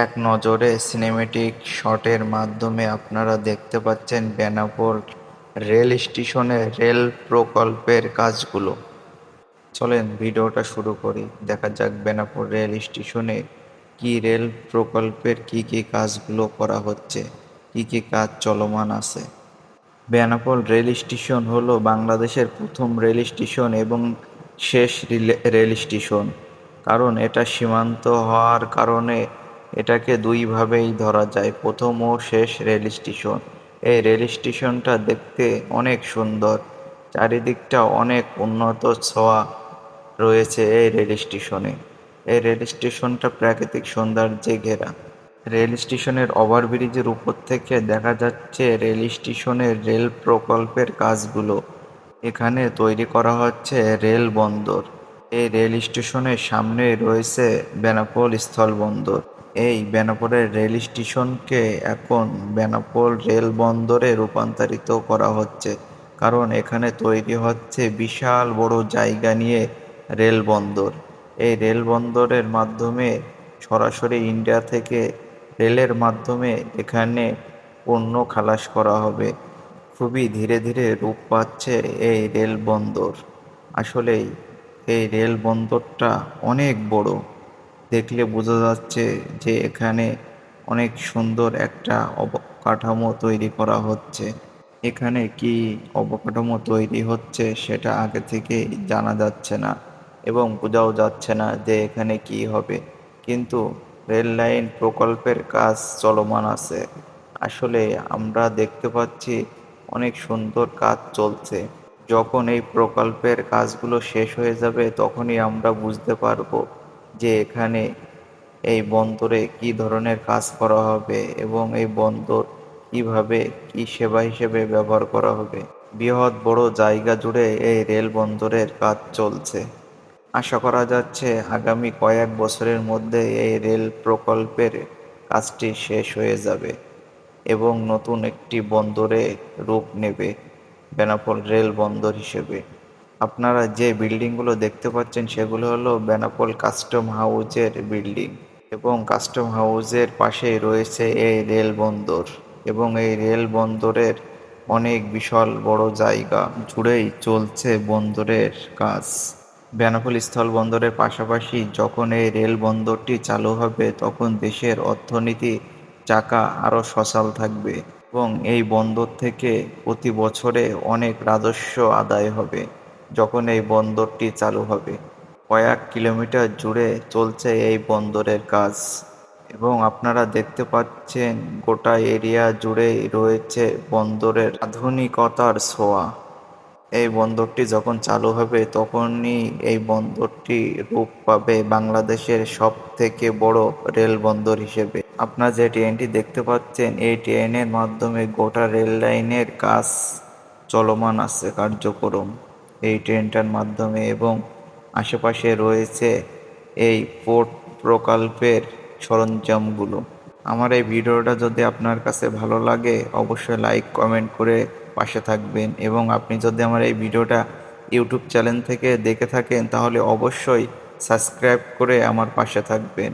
এক নজরে সিনেমেটিক শটের মাধ্যমে আপনারা দেখতে পাচ্ছেন বেনাপোল রেল স্টেশনের রেল প্রকল্পের কাজগুলো। চলেন ভিডিওটা শুরু করি। দেখা যাক বেনাপোল রেল স্টেশনে কি রেল প্রকল্পের কি কি কাজগুলো করা হচ্ছে, কি কি কাজ চলমান আছে। বেনাপোল রেল স্টেশন হলো বাংলাদেশের প্রথম রেল স্টেশন এবং শেষ রেল স্টেশন। কারণ এটা সীমান্ত হওয়ার কারণে এটাকে দুইভাবেই ধরা যায়, প্রথম ও শেষ রেল স্টেশন। এই রেল স্টেশনটা দেখতে অনেক সুন্দর, চারিদিকটা অনেক উন্নত ছোঁয়া রয়েছে এই রেল স্টেশনে। এই রেল স্টেশনটা প্রাকৃতিক সৌন্দর্যে ঘেরা। রেল স্টেশনের ওভারব্রিজের উপর থেকে দেখা যাচ্ছে রেল স্টেশনের রেল প্রকল্পের কাজগুলো। এখানে তৈরি করা হচ্ছে রেল বন্দর। এই রেল স্টেশনের সামনে রয়েছে বেনাপোল স্থলবন্দর এই বেনাপোলের রেল স্টেশনকে এখন বেনাপোল রেল বন্দরে রূপান্তরিত করা হচ্ছে, কারণ এখানে তৈরি হচ্ছে বিশাল বড় জায়গা নিয়ে রেল বন্দর। এই রেল বন্দরের মাধ্যমে সরাসরি ইন্ডিয়া থেকে রেলের মাধ্যমে এখানে পণ্য খালাস করা হবে। খুবই ধীরে ধীরে রূপ পাচ্ছে এই রেল বন্দর। আসলেই এই রেল বন্দরটা অনেক বড়। দেখলে বোঝা যাচ্ছে যে এখানে অনেক সুন্দর একটা অবকাঠামো তৈরি করা হচ্ছে। এখানে কি অবকাঠামো তৈরি হচ্ছে সেটা আগে থেকে জানা যাচ্ছে না এবং বোঝাও যাচ্ছে না যে এখানে কি হবে। কিন্তু রেল লাইন প্রকল্পের কাজ চলমান আছে। আসলে আমরা দেখতে পাচ্ছি অনেক সুন্দর কাজ চলছে। যখন এই প্রকল্পের কাজগুলো শেষ হয়ে যাবে তখনই আমরা বুঝতে পারব যে এখানে এই বন্দরে কি ধরনের কাজ করা হবে এবং এই বন্দর কীভাবে কি সেবা হিসেবে ব্যবহার করা হবে। বৃহৎ বড় জায়গা জুড়ে এই রেল বন্দরের কাজ চলছে। আশা করা যাচ্ছে আগামী কয়েক বছরের মধ্যে এই রেল প্রকল্পের কাজটি শেষ হয়ে যাবে এবং নতুন একটি বন্দরে রূপ নেবে বেনাপোল রেল বন্দর হিসেবে। আপনারা যে বিল্ডিংগুলো দেখতে পাচ্ছেন সেগুলো হলো বেনাপোল কাস্টম হাউজের বিল্ডিং এবং কাস্টম হাউজের পাশেই রয়েছে এই রেল বন্দর এবং এই রেল বন্দরের অনেক বিশাল বড় জায়গা জুড়েই চলছে বন্দরের কাজ। বেনাপোল স্থল বন্দরের পাশাপাশি যখন এই রেল বন্দরটি চালু হবে তখন দেশের অর্থনীতি চাকা আরও সচল থাকবে এবং এই বন্দর থেকে প্রতি বছরে অনেক রাজস্ব আদায় হবে। যখন এই বন্দরটি চালু হবে। কয়েক কিলোমিটার জুড়ে চলছে এই বন্দরের কাজ। এবং আপনারা দেখতে পাচ্ছেন, গোটা এরিয়া জুড়েই রয়েছে বন্দরের আধুনিকতার ছোঁয়া। এই বন্দরটি যখন চালু হবে, তখনই এই বন্দরটি রূপ পাবে বাংলাদেশের সব থেকে বড় রেল বন্দর হিসেবে। আপনারা যে ট্রেনটি দেখতে পাচ্ছেন, এই ট্রেনের মাধ্যমে গোটা রেল লাইনের কাজ চলমান আছে, কার্যক্রম। এই ট্রেনটার মাধ্যমে এবং আশেপাশে রয়েছে এই পোর্ট প্রকল্পের সরঞ্জামগুলো। আমার এই ভিডিওটা যদি আপনার কাছে ভালো লাগে, অবশ্যই লাইক, কমেন্ট করে পাশে থাকবেন এবং আপনি যদি আমার এই ভিডিওটা ইউটিউব চ্যানেল থেকে দেখে থাকেন, তাহলে অবশ্যই সাবস্ক্রাইব করে আমার পাশে থাকবেন।